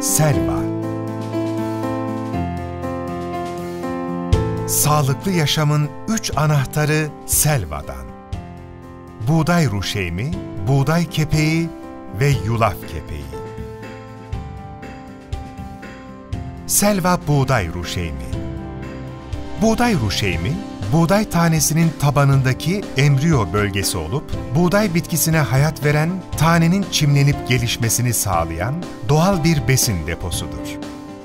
Selva Sağlıklı yaşamın üç anahtarı Selva'dan. Buğday ruşeymi, buğday kepeği ve yulaf kepeği. Selva buğday ruşeymi. Buğday ruşeymi, buğday tanesinin tabanındaki embriyo bölgesi olup, buğday bitkisine hayat veren, tanenin çimlenip gelişmesini sağlayan doğal bir besin deposudur.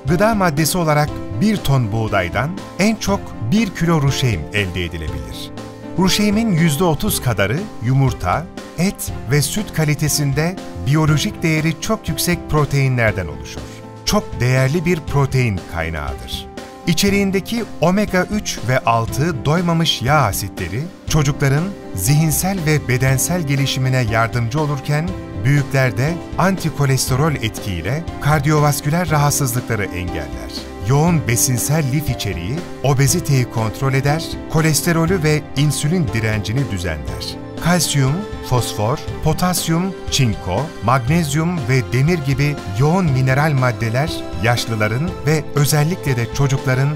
Gıda maddesi olarak bir ton buğdaydan en çok 1 kilo ruşeym elde edilebilir. Ruşeymin %30 kadarı yumurta, et ve süt kalitesinde biyolojik değeri çok yüksek proteinlerden oluşur. Çok değerli bir protein kaynağıdır. İçeriğindeki omega 3 ve 6 doymamış yağ asitleri çocukların zihinsel ve bedensel gelişimine yardımcı olurken büyüklerde antikolesterol etkiyle kardiyovasküler rahatsızlıkları engeller. Yoğun besinsel lif içeriği obeziteyi kontrol eder, kolesterolü ve insülin direncini düzenler. Kalsiyum, fosfor, potasyum, çinko, magnezyum ve demir gibi yoğun mineral maddeler yaşlıların ve özellikle de çocukların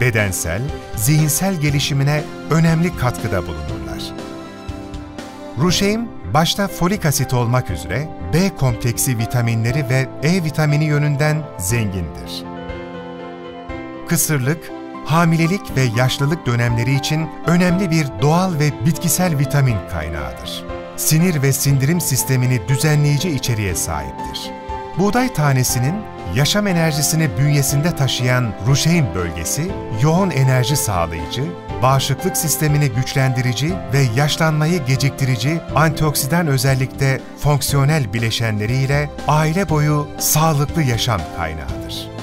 bedensel, zihinsel gelişimine önemli katkıda bulunurlar. Ruşeym, başta folik asit olmak üzere B kompleksi vitaminleri ve E vitamini yönünden zengindir. Kısırlık, hamilelik ve yaşlılık dönemleri için önemli bir doğal ve bitkisel vitamin kaynağıdır. Sinir ve sindirim sistemini düzenleyici içeriğe sahiptir. Buğday tanesinin yaşam enerjisini bünyesinde taşıyan ruşeym bölgesi, yoğun enerji sağlayıcı, bağışıklık sistemini güçlendirici ve yaşlanmayı geciktirici antioksidan özellikte fonksiyonel bileşenleriyle aile boyu sağlıklı yaşam kaynağıdır.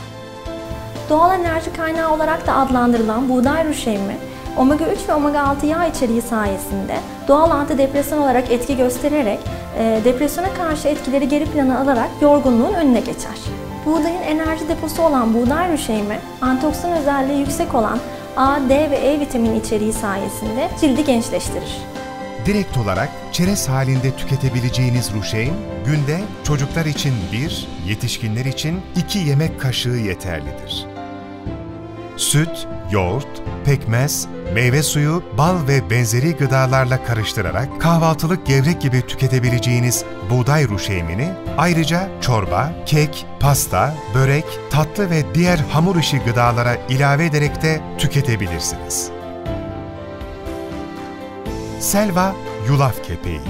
Doğal enerji kaynağı olarak da adlandırılan buğday ruşeymi, omega 3 ve omega 6 yağ içeriği sayesinde doğal antidepresan olarak etki göstererek e, depresyona karşı etkileri geri plana alarak yorgunluğun önüne geçer. Buğdayın enerji deposu olan buğday ruşeymi, antioksidan özelliği yüksek olan A, D ve E vitamini içeriği sayesinde cildi gençleştirir. Direkt olarak çerez halinde tüketebileceğiniz ruşeym, günde çocuklar için 1, yetişkinler için 2 yemek kaşığı yeterlidir. Süt, yoğurt, pekmez, meyve suyu, bal ve benzeri gıdalarla karıştırarak kahvaltılık gevrek gibi tüketebileceğiniz buğday ruşeymini ayrıca çorba, kek, pasta, börek, tatlı ve diğer hamur işi gıdalara ilave ederek de tüketebilirsiniz. Selva yulaf kepeği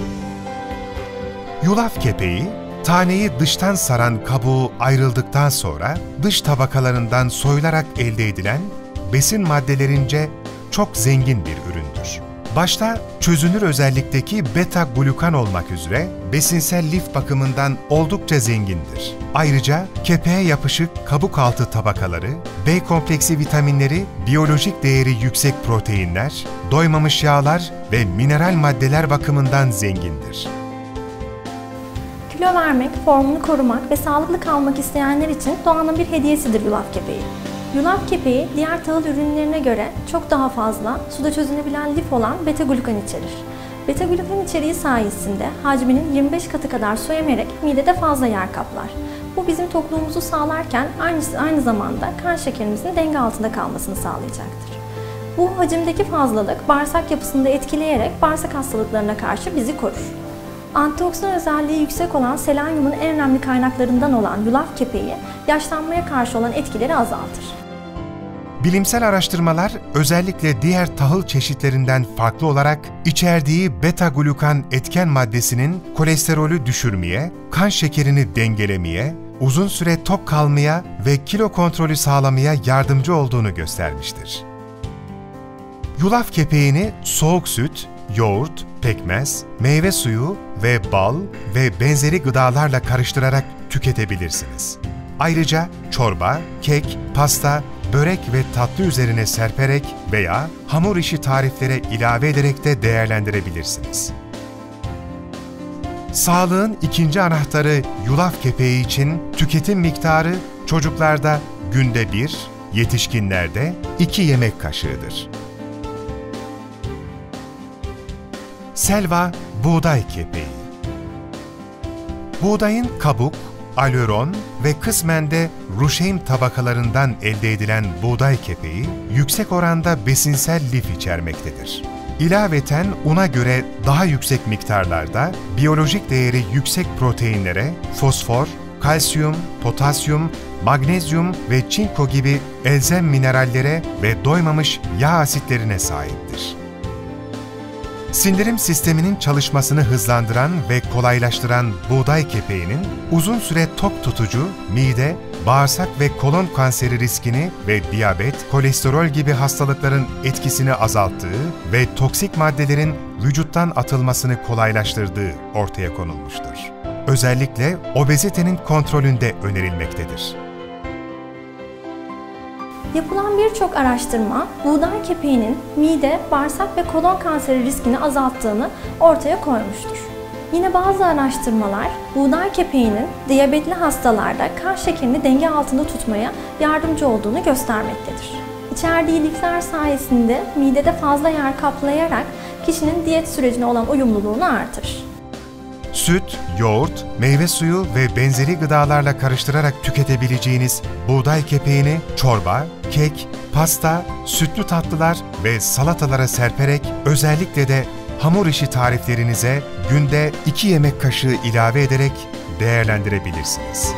Yulaf kepeği, taneyi dıştan saran kabuğu ayrıldıktan sonra dış tabakalarından soyularak elde edilen besin maddelerince çok zengin bir üründür. Başta çözünür özellikteki beta-glukan olmak üzere besinsel lif bakımından oldukça zengindir. Ayrıca kepeğe yapışık kabuk altı tabakaları, B kompleksi vitaminleri, biyolojik değeri yüksek proteinler, doymamış yağlar ve mineral maddeler bakımından zengindir. Kilo vermek, formunu korumak ve sağlıklı kalmak isteyenler için doğanın bir hediyesidir yulaf kepeği. Yulaf kepeği diğer tahıl ürünlerine göre çok daha fazla suda çözünebilen lif olan beta-glukan içerir. Beta-glukan içeriği sayesinde hacminin 25 katı kadar su emerek midede fazla yer kaplar. Bu bizim tokluğumuzu sağlarken aynı, aynı zamanda kan şekerimizin denge altında kalmasını sağlayacaktır. Bu hacimdeki fazlalık bağırsak yapısını da etkileyerek bağırsak hastalıklarına karşı bizi korur. Antioksidan özelliği yüksek olan selenyumun en önemli kaynaklarından olan yulaf kepeği yaşlanmaya karşı olan etkileri azaltır. Bilimsel araştırmalar özellikle diğer tahıl çeşitlerinden farklı olarak içerdiği beta-glukan etken maddesinin kolesterolü düşürmeye, kan şekerini dengelemeye, uzun süre tok kalmaya ve kilo kontrolü sağlamaya yardımcı olduğunu göstermiştir. Yulaf kepeğini soğuk süt, yoğurt, pekmez, meyve suyu ve bal ve benzeri gıdalarla karıştırarak tüketebilirsiniz. Ayrıca çorba, kek, pasta, börek ve tatlı üzerine serperek veya hamur işi tariflere ilave ederek de değerlendirebilirsiniz. Sağlığın ikinci anahtarı yulaf kepeği için tüketim miktarı çocuklarda günde bir, yetişkinlerde iki yemek kaşığıdır. Selva buğday kepeği Buğdayın kabuk, alöron ve kısmen de ruşeym tabakalarından elde edilen buğday kepeği yüksek oranda besinsel lif içermektedir. İlaveten una göre daha yüksek miktarlarda biyolojik değeri yüksek proteinlere, fosfor, kalsiyum, potasyum, magnezyum ve çinko gibi elzem minerallere ve doymamış yağ asitlerine sahiptir. Sindirim sisteminin çalışmasını hızlandıran ve kolaylaştıran buğday kepeğinin uzun süre tok tutucu, mide, bağırsak ve kolon kanseri riskini ve diyabet, kolesterol gibi hastalıkların etkisini azalttığı ve toksik maddelerin vücuttan atılmasını kolaylaştırdığı ortaya konulmuştur. Özellikle obezitenin kontrolünde önerilmektedir. Yapılan birçok araştırma buğday kepeğinin mide, bağırsak ve kolon kanseri riskini azalttığını ortaya koymuştur. Yine bazı araştırmalar buğday kepeğinin diyabetli hastalarda kan şekerini denge altında tutmaya yardımcı olduğunu göstermektedir. İçerdiği lifler sayesinde midede fazla yer kaplayarak kişinin diyet sürecine olan uyumluluğunu artırır. Süt, yoğurt, meyve suyu ve benzeri gıdalarla karıştırarak tüketebileceğiniz buğday kepeğini çorba, kek, pasta, sütlü tatlılar ve salatalara serperek özellikle de hamur işi tariflerinize günde 2 yemek kaşığı ilave ederek değerlendirebilirsiniz.